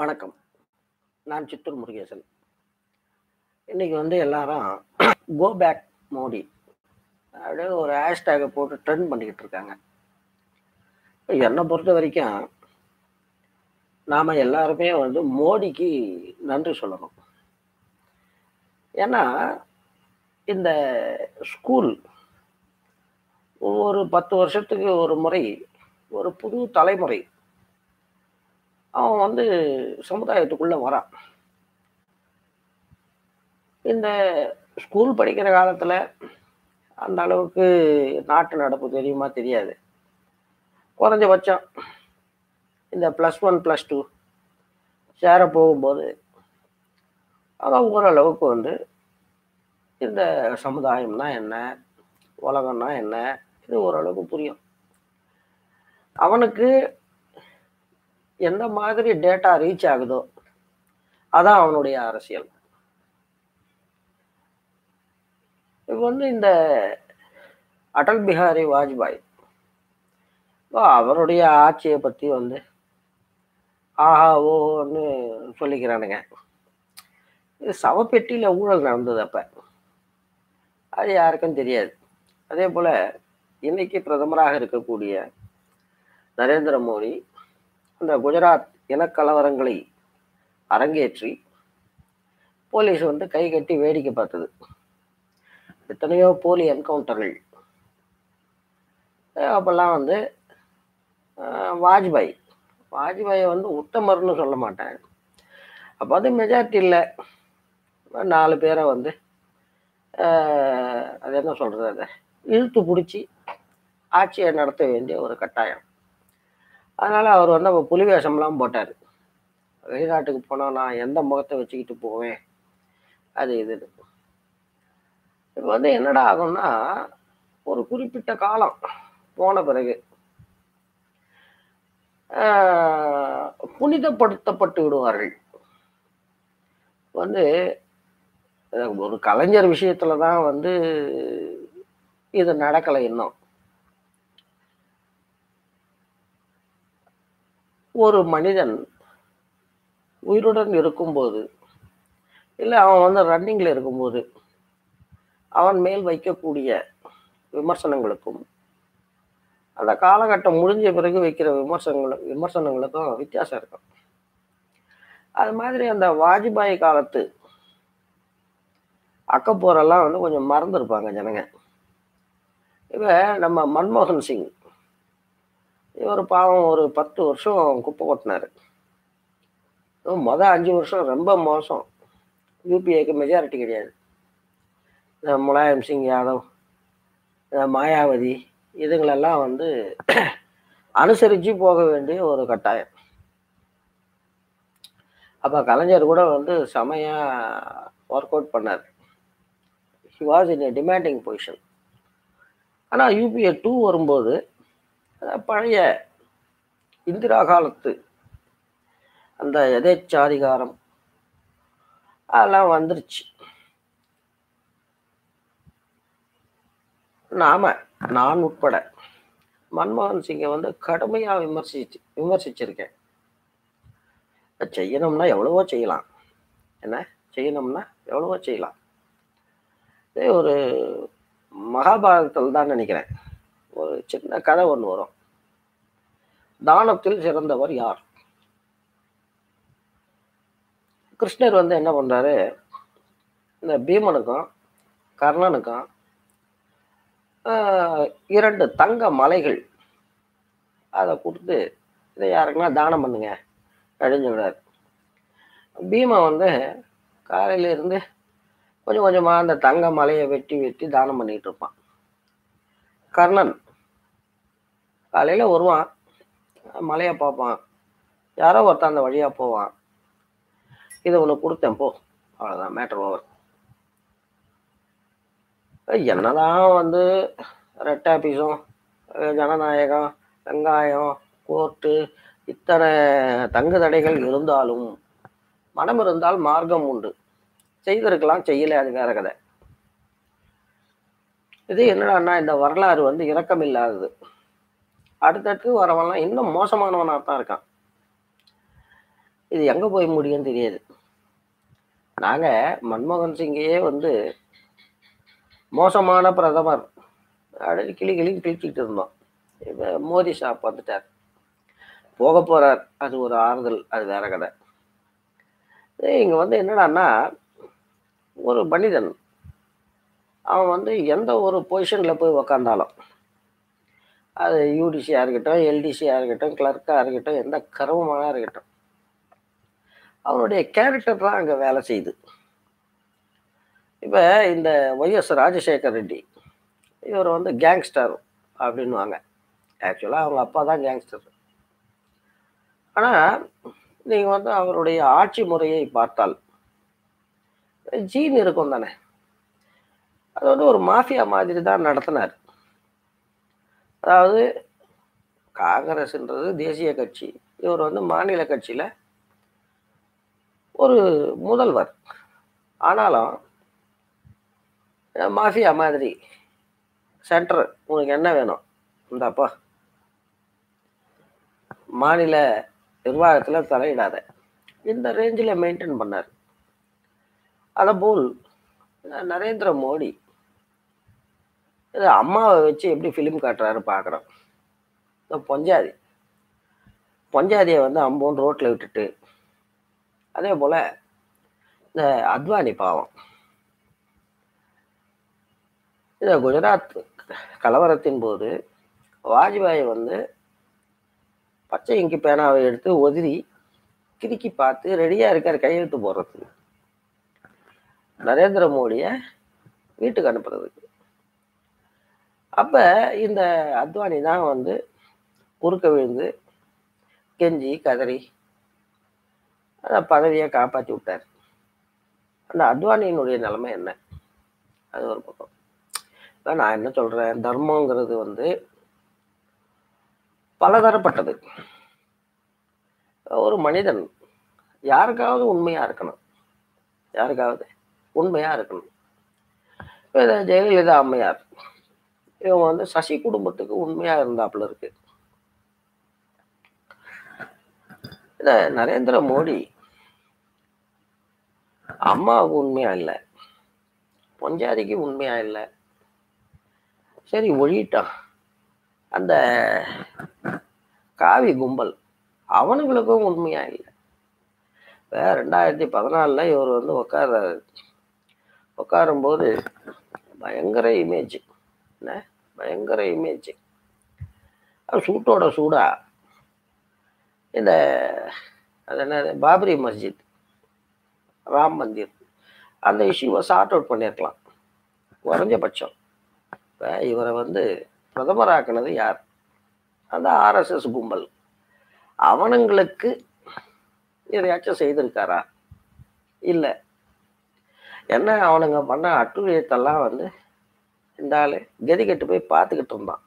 வணக்கம். நான் சித்தூர் முருகேசன். இன்னைக்கு வந்து எல்லாரும் கோ பேக் மோடி அப்படியே ஒரு ஹேஷ்டேகை போட்டு ட்ரெண்ட் பண்ணிக்கிட்டு இருக்காங்க. என்னை பொறுத்த வரைக்கும் நாம் எல்லாருமே வந்து மோடிக்கு நன்றி சொல்லணும். ஏன்னா இந்த ஸ்கூல் ஒவ்வொரு பத்து வருஷத்துக்கு ஒரு முறை ஒரு புது தலைமுறை அவன் வந்து சமுதாயத்துக்குள்ளே வரான். இந்த ஸ்கூல் படிக்கிற காலத்தில் அந்த அளவுக்கு நாட்டு நடப்பு தெரியுமா? தெரியாது. குறைஞ்சபட்சம் இந்த ப்ளஸ் ஒன் ப்ளஸ் டூ சேர போகும்போது அதான் ஓரளவுக்கு வந்து இந்த சமுதாயம்னா என்ன? உலகம்னா என்ன? இது ஓரளவுக்கு புரியும். அவனுக்கு எந்த மாதிரி டேட்டா ரீச் ஆகுதோ அதான் அவனுடைய அரசியல். இப்போ வந்து இந்த அடல் பிஹாரி வாஜ்பாய் இப்போ அவருடைய ஆட்சியை பற்றி வந்து ஆஹா ஓன்னு சொல்லிக்கிறானுங்க. இது சவப்பெட்டியில் ஊழல் நடந்தது அப்போ. அது யாருக்கும் தெரியாது. அதே போல் இன்னைக்கு பிரதமராக இருக்கக்கூடிய நரேந்திர மோடி அந்த குஜராத் இனக்கலவரங்களை அரங்கேற்றி போலீஸ் வந்து கை கட்டி வேடிக்கை பார்த்தது. எத்தனையோ போலி என்கவுண்டர்கள். அப்போல்லாம் வந்து வாஜ்பாய் வாஜ்பாயை வந்து உத்தமர்னு சொல்ல மாட்டேன். அப்போ வந்து மெஜாரிட்டி இல்லை. நாலு பேரை வந்து அது என்ன சொல்கிறது அதை இழுத்து பிடிச்சி ஆட்சியை நடத்த வேண்டிய ஒரு கட்டாயம். அதனால அவர் வந்து அப்போ புலி வேஷம்லாம் போட்டார். வெளிநாட்டுக்கு போனால் நான் எந்த முகத்தை வச்சுக்கிட்டு போவேன்? அது இது. இப்போ வந்து என்னடா ஆகும்னா ஒரு குறிப்பிட்ட காலம் போன பிறகு புனிதப்படுத்தப்பட்டு விடுவார்கள். வந்து ஒரு கலைஞர் விஷயத்துல தான் வந்து இது நடக்கலை இன்னும். ஒரு மனிதன் உயிருடன் இருக்கும்போது இல்லை அவன் வந்து ரன்னிங்கில் இருக்கும்போது அவன் மேல் வைக்கக்கூடிய விமர்சனங்களுக்கும் அந்த காலகட்டம் முடிஞ்ச பிறகு வைக்கிற விமர்சனங்களும் விமர்சனங்களுக்கும் வித்தியாசம் இருக்கும். அது மாதிரி அந்த வாஜ்பாய் காலத்து அக்கப்போரெல்லாம் வந்து கொஞ்சம் மறந்துருப்பாங்க ஜனங்க. இப்போ நம்ம மன்மோகன் சிங் இவர் பாவம் ஒரு பத்து வருஷம் குப்பை கொட்டினாரு. மொதல் அஞ்சு வருஷம் ரொம்ப மோசம். யூபிஏக்கு மெஜாரிட்டி கிடையாது. இந்த முலாயம் சிங் யாதவ் மாயாவதி இதுங்களெல்லாம் வந்து அனுசரித்து போக வேண்டிய ஒரு கட்டாயம். அப்போ கலைஞர் கூட வந்து செமையாக ஒர்க் அவுட் பண்ணார். He was in demanding position ஆனால் யூபிஏ டூ வரும்போது பழைய இந்திரா காலத்து அந்த எதேச்சாதிகாரம் அதெல்லாம் வந்துருச்சு. நாம நான் உட்பட மன்மோகன் சிங்கை வந்து கடுமையாக விமர்சிச்சு விமர்சிச்சிருக்கேன். செய்யணும்னா எவ்வளவோ செய்யலாம். என்ன? செய்யணும்னா எவ்வளவோ செய்யலாம். இதே ஒரு மகாபாரதத்தில் தான் நினைக்கிறேன். ஒரு சின்ன கதை ஒன்று வரும். தானத்தில் சிறந்தவர் யார்? கிருஷ்ணர் வந்து என்ன பண்றாரு? இந்த பீமனுக்கும் கர்ணனுக்கும் ஆஹ், இரண்டு தங்க மலைகள். அதை கொடுத்து இதை யாருக்குன்னா தானம் பண்ணுங்க அப்படின்னு சொல்கிறார் பீமன் வந்து காலையில இருந்து கொஞ்சம் கொஞ்சமா அந்த தங்க மலையை வெட்டி வெட்டி தானம் பண்ணிட்டு இருப்பான். கர்ணன். காலையில் வருவான். மலையை பார்ப்பான். யாரோ ஒருத்தன் அந்த வழியாக போவான். இதை உனக்கு கொடுத்தேன் போ. அவ்வளோதான் மேட்ரு ஓவர் என்னதான் வந்து ரெட் ஆஃபீஸும் ஜனநாயகம் வெங்காயம் கோர்ட்டு இத்தனை தங்கு தடைகள் இருந்தாலும் மனம் இருந்தால் மார்க்கம் உண்டு. செய்திருக்கலாம் செய்யலை அது வேற கதை. இது என்னடான்னா இந்த வரலாறு வந்து இரக்கம் இல்லாதது அடுத்தடுத்து வரவன்லாம் இன்னும் மோசமானவனாக தான் இருக்கான். இது எங்கே போய் முடியும்னு தெரியாது. நாங்கள் மன்மோகன் சிங்கையே வந்து மோசமான பிரதமர் அப்படின்னு கிளி கிளி கிழிச்சிக்கிட்டு இருந்தோம். இப்போ மோடி ஷாப் வந்துட்டார். போக போகிறார் அது ஒரு ஆறுதல். அது வேற கதை. இங்கே வந்து என்னடான்னா ஒரு மனிதன் அவன் வந்து எந்த ஒரு பொசிஷனில் போய் உக்காந்தாலும் அது யூடிசியாக இருக்கட்டும் எல்டிசியாக இருக்கட்டும் கிளர்க்காக இருக்கட்டும் எந்த கருமமாக இருக்கட்டும் அவனுடைய கேரக்டர் தான் அங்கே வேலை செய்யுது. இப்போ இந்த ஒய்எஸ் ராஜசேகர் ரெட்டி இவர் வந்து கேங்ஸ்டர் அப்படின்வாங்க ஆக்சுவலாக அவங்க அப்பா தான் கேங்ஸ்டர் ஆனால் நீங்கள் வந்து அவருடைய ஆட்சி முறையை பார்த்தால் ஜீன் இருக்கும் தானே? அது வந்து ஒரு மாஃபியா மாதிரி தான் நடத்தினார். அதாவது காங்கிரஸ்ன்றது தேசிய கட்சி. இவர் வந்து மாநில கட்சியில் ஒரு முதல்வர். ஆனாலும் மாஃபியா மாதிரி சென்டர் உனக்கு என்ன வேணும்? இந்தாப்பா. மாநில நிர்வாகத்தில் தலையிடாத. இந்த ரேஞ்சில் மெயின்டைன் பண்ணார். அதேபோல் நரேந்திர மோடி இது அம்மாவை வச்சு எப்படி ஃபிலிம் காட்டுறாரு பார்க்குறோம் இந்த பொஞ்சாதி. பொஞ்சாதியை வந்து அம்போன் ரோட்டில் விட்டுட்டு அதே போல் இந்த அத்வானி பாவம். இந்த குஜராத் கலவரத்தின் போது வாஜ்பாய் வந்து பச்சை இங்கு பேனாவை எடுத்து ஒதிரி கிறுக்கி பார்த்து ரெடியாக இருக்கார் கையெழுத்து போடுறதுக்கு. நரேந்திர மோடியை வீட்டுக்கு அனுப்புறதுக்கு. அப்போ இந்த அத்வானி தான் வந்து குறுக்க விழுந்து கெஞ்சி கதறி அந்த பதவியை காப்பாற்றி விட்டார். அந்த அத்வானியினுடைய நிலைமை என்ன? அது ஒரு பக்கம். இப்போ நான் என்ன சொல்கிறேன் தர்மங்கிறது வந்து பலதரப்பட்டது. ஒரு மனிதன் யாருக்காவது உண்மையாக இருக்கணும். யாருக்காவது உண்மையாக இருக்கணும். இப்போ ஜெயலலிதா அம்மையார் இவன் வந்து சசி குடும்பத்துக்கு உண்மையாக இருந்தாப்புல இருக்கு. இந்த நரேந்திர மோடி அம்மாவுக்கு உண்மையா இல்லை. பொஞ்சாதிக்கு உண்மையா இல்லை. சரி ஒழிட்டான் அந்த காவி கும்பல் அவனுங்களுக்கும் உண்மையா இல்லை. இப்போ ரெண்டாயிரத்தி பதினாலில் இவர் வந்து உட்கார்றாரு உட்காரும்போது பயங்கர இமேஜ் என்ன? பயங்கர இமேஜ் சூட்டோட சூடா. இந்த அது என்ன பாபரி மஸ்ஜித் ராம் மந்திர். அந்த இஷ்யூவை சார்ட் அவுட் பண்ணியிருக்கலாம். குறைஞ்சபட்சம். இப்போ இவரை வந்து பிரதமராக்குனது யார்? அந்த ஆர்எஸ்எஸ் கும்பல். அவனுங்களுக்கு எதையாச்சும் செய்திருக்காரா? இல்லை. என்ன அவனுங்க பண்ண அட்டுழியத்தெல்லாம் வந்து இந்த ஆள் கதி கெட்டு போய் பார்த்துக்கிட்டு இருந்தான்.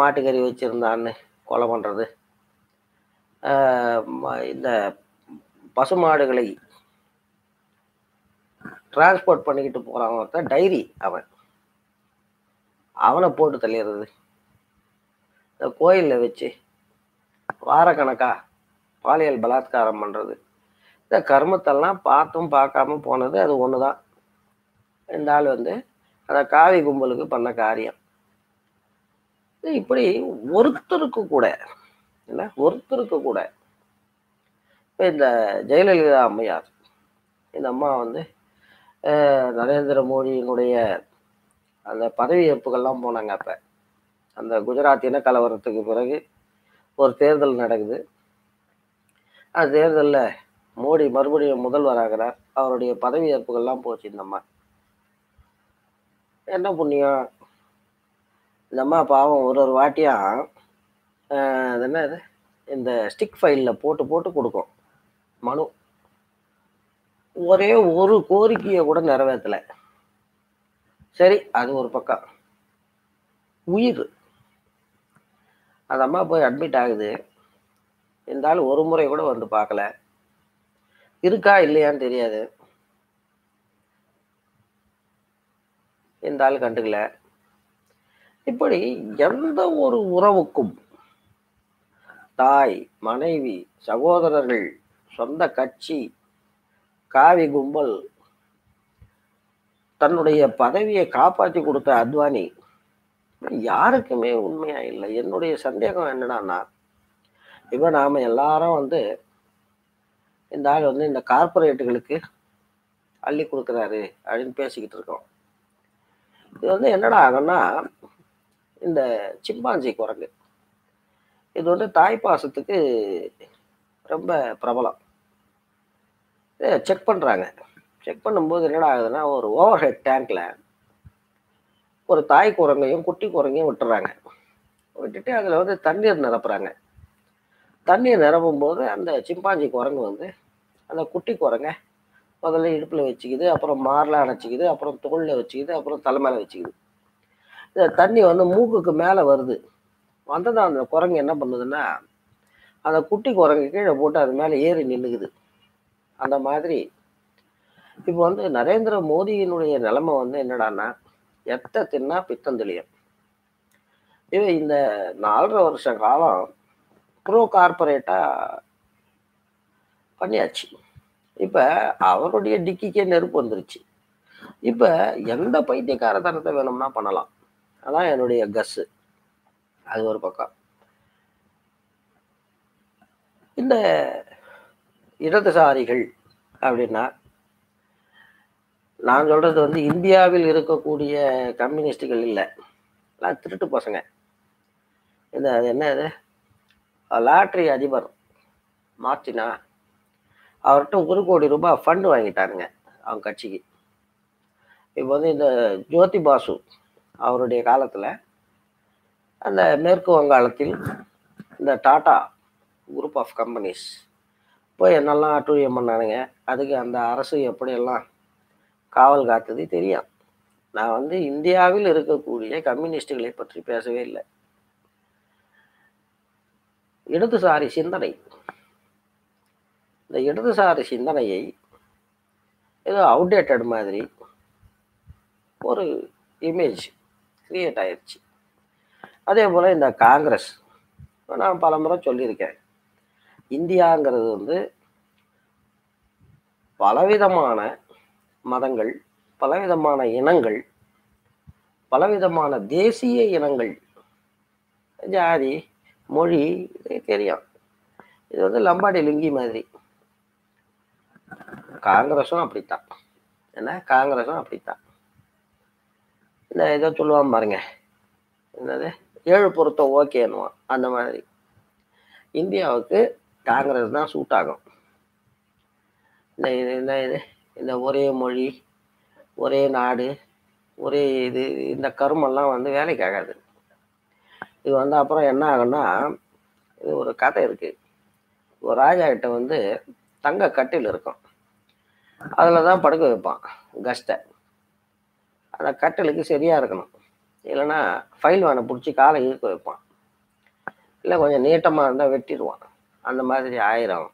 மாட்டுக்கறி வச்சுருந்தான்னு கொலை பண்ணுறது இந்த பசுமாடுகளை டிரான்ஸ்போர்ட் பண்ணிக்கிட்டு போகிறான் ஒருத்தன் டைரி அவன். அவனை போட்டு தள்ளிடுறது. இந்த கோயிலில் வச்சு வாரக்கணக்கா பாலியல் பலாத்காரம் பண்ணுறது இந்த கர்மத்தெல்லாம் பார்த்தும் பார்க்காம போனது அது ஒன்று தான் இந்த ஆள் வந்து அந்த காவி கும்பலுக்கு பண்ண காரியம். இப்படி ஒருத்தருக்கு கூட என்ன? ஒருத்தருக்கு கூட. இப்போ இந்த ஜெயலலிதா அம்மையார் இந்த அம்மா வந்து நரேந்திர மோடியினுடைய அந்த பதவியேற்புகள்லாம் போனாங்க அப்போ. அந்த குஜராத் இன கலவரத்துக்கு பிறகு ஒரு தேர்தல் நடக்குது. அந்த தேர்தலில் மோடி மறுபடியும் முதல்வராகிறார். அவருடைய பதவியேற்புகள்லாம் போச்சு இந்த அம்மா. என்ன புண்ணியம்? இந்த அம்மா பாவம் ஒரு ஒரு வாட்டியாக அது என்ன இது? இந்த ஸ்டிக் ஃபைலில் போட்டு போட்டு கொடுக்கும். மனு. ஒரே ஒரு கோரிக்கையை கூட நிறைவேற்றலை சரி அது ஒரு பக்கம். உயிர். அந்த அம்மா போய் அட்மிட் ஆகுது. இந்த ஆள் ஒரு முறை கூட வந்து பார்க்கல. இருக்கா இல்லையான்னு தெரியாது. இந்த ஆள் கண்டுக்கல இப்படி எந்த ஒரு உறவுக்கும் தாய் மனைவி சகோதரர்கள் சொந்த கட்சி காவி கும்பல் தன்னுடைய பதவியை காப்பாற்றி கொடுத்த அத்வானி யாருக்குமே உண்மையா இல்லை. என்னுடைய சந்தேகம் என்னடான்னா இப்போ நாம எல்லாரும் வந்து இந்த ஆள் வந்து இந்த கார்பரேட்டுகளுக்கு அள்ளி கொடுக்குறாரு அப்படின்னு பேசிக்கிட்டு இருக்கோம். இது வந்து என்னடா ஆகும்னா இந்த சிம்பாஞ்சி குரங்கு. இது வந்து தாய் பாசத்துக்கு ரொம்ப பிரபலம். செக் பண்ணுறாங்க செக் பண்ணும்போது என்னடா ஆகுதுன்னா ஒரு ஓவர் ஹெட் டேங்க்ல ஒரு தாய் குரங்கையும் குட்டி குரங்கையும் விட்டுறாங்க. விட்டுட்டு அதில் வந்து தண்ணீர் நிரப்புறாங்க. தண்ணீர் நிரப்பும் போது அந்த சிம்பாஞ்சி குரங்கு வந்து அந்த குட்டி குரங்கை முதல்ல இடுப்பில் வச்சுக்குது அப்புறம் மாரில் அணைச்சிக்குது அப்புறம் தோளில் வச்சுக்குது அப்புறம் தலை மேலே வச்சுக்குது. இந்த தண்ணி வந்து மூக்குக்கு மேலே வருது. வந்ததும் அந்த குரங்கு என்ன பண்ணுதுன்னா அந்த குட்டி குரங்கு கீழே போட்டு அது மேலே ஏறி நின்றுக்குது அந்த மாதிரி. இப்போ வந்து நரேந்திர மோடியினுடைய நிலைமை வந்து என்னடான்னா எத்த தின்னா பித்தம் தெளியும். இவன் இந்த நாலரை வருஷ காலம் ப்ரோ கார்பரேட்டாக பண்ணியாச்சு. இப்போ அவருடைய டிக்கிக்கே நெருப்பு வந்துருச்சு. இப்போ எந்த பைத்தியக்காரத்தனத்தை வேணும்னா பண்ணலாம். அதான் என்னுடைய கஸ்ஸு அது ஒரு பக்கம். இந்த இடதுசாரிகள் அப்படின்னா நான் சொல்றது வந்து இந்தியாவில் இருக்கக்கூடிய கம்யூனிஸ்டுகள் இல்லை. எல்லாம் திருட்டு பசங்க. இந்த அது என்ன இது லாட்ரி அதிபர் மார்டினா அவர்கிட்ட ஒரு கோடி ரூபாய் ஃபண்டு வாங்கிட்டாருங்க அவங்க கட்சிக்கு. இப்போ வந்து இந்த ஜோதி பாசு அவருடைய காலத்தில் அந்த மேற்கு வங்காளத்தில் இந்த டாடா குரூப் ஆஃப் கம்பெனிஸ் போய் என்னெல்லாம் அட்டூழியம் பண்ணானுங்க. அதுக்கு அந்த அரசு எப்படியெல்லாம் காவல் காத்தது தெரியும். நான் வந்து இந்தியாவில் இருக்கக்கூடிய கம்யூனிஸ்டுகளை பற்றி பேசவே இல்லை. இடதுசாரி சிந்தனை. இந்த இடதுசாரி சிந்தனையை ஏதோ அவுடேட்டட் மாதிரி ஒரு இமேஜ் கிரியேட் ஆயிடுச்சு அதே போல் இந்த காங்கிரஸ் நான் பல முறை சொல்லியிருக்கேன். இந்தியாங்கிறது வந்து பலவிதமான மதங்கள் பலவிதமான இனங்கள் பலவிதமான தேசிய இனங்கள். ஜாதி மொழி இது தெரியும். இது வந்து லம்பாடி லுங்கி மாதிரி. காங்கிரஸும் அப்படித்தான். என்ன? காங்கிரஸும் அப்படித்தான். இந்த ஏதோ சொல்லுவான் பாருங்க. என்னது? ஏழு பொருத்தம் ஓகேன்னுவான் அந்த மாதிரி. இந்தியாவுக்கு காங்கிரஸ் தான் சூட் ஆகும். இந்த இது இந்த இது இந்த ஒரே மொழி ஒரே நாடு ஒரே இது இந்த கருமெல்லாம் வந்து வேலைக்கு ஆகாது. இது வந்து அப்புறம் என்ன ஆகும்னா இது ஒரு கதை இருக்கு. ஒரு ராஜா கிட்ட வந்து தங்க கட்டில் இருக்கும். அதில் தான் படுக்க வைப்பான் கஸ்ட்டை அந்த கட்டலுக்கு சரியாக இருக்கணும். இல்லைன்னா ஃபைல் வேணை பிடிச்சி காலை இழுக்க வைப்பான். இல்லை கொஞ்சம் நீட்டமாக இருந்தால் வெட்டிடுவான். அந்த மாதிரி ஆயிரும்.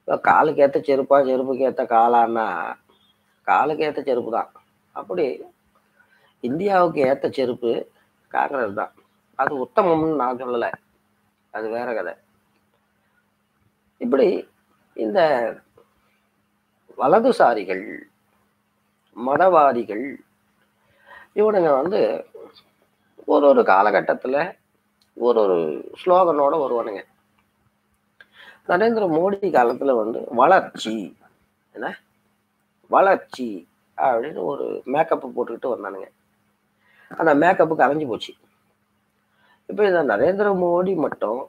இப்போ காலுக்கு ஏற்ற செருப்பா செருப்புக்கு ஏற்ற காலான்னா காலுக்கு ஏற்ற செருப்பு தான். அப்படி இந்தியாவுக்கு ஏற்ற செருப்பு காங்கிரஸ் தான். அது உத்தமம்னு நான் சொல்லலை. அது வேற கதை. இப்படி இந்த வலதுசாரிகள் மதவாதிகள் இவனுங்க வந்து ஒரு ஒரு காலகட்டத்தில் ஒரு ஒரு ஸ்லோகனோட வருவானுங்க. நரேந்திர மோடி காலத்தில் வந்து வளர்ச்சி என்ன? வளர்ச்சி அப்படின்னு ஒரு மேக்கப் போட்டுக்கிட்டு வந்தானுங்க. அந்த மேக்கப்புக்கு அரைஞ்சு போச்சு. இப்போ இந்த நரேந்திர மோடி மட்டும்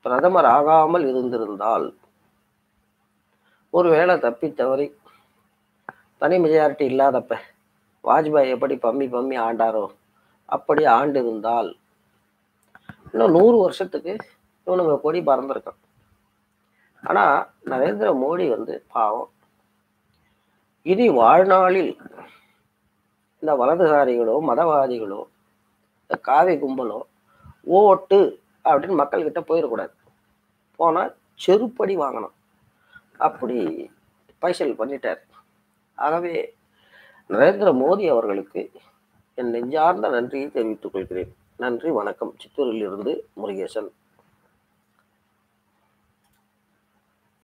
பிரதமர் ஆகாமல் இருந்திருந்தால் ஒருவேளை தப்பி தவறி தனி மெஜாரிட்டி இல்லாதப்ப வாஜ்பாய் எப்படி பம்மி பம்மி ஆண்டாரோ அப்படி ஆண்டு இருந்தால் இன்னும் நூறு வருஷத்துக்கு இவனுங்க கொடி பறந்துருக்கோம் ஆனால் நரேந்திர மோடி வந்து பாவம். இனி வாழ்நாளில் இந்த வலதுசாரிகளோ மதவாதிகளோ இந்த காவி கும்பலோ ஓட்டு அப்படின்னு மக்கள்கிட்ட போயிடக்கூடாது. போனால் செருப்படி வாங்கணும். அப்படி பைசல் பண்ணிட்டார். ஆகவே நரேந்திர மோடி அவர்களுக்கு என் நெஞ்சார்ந்த நன்றியை தெரிவித்துக் கொள்கிறேன். நன்றி வணக்கம். சித்தூரில் இருந்து முருகேசன்.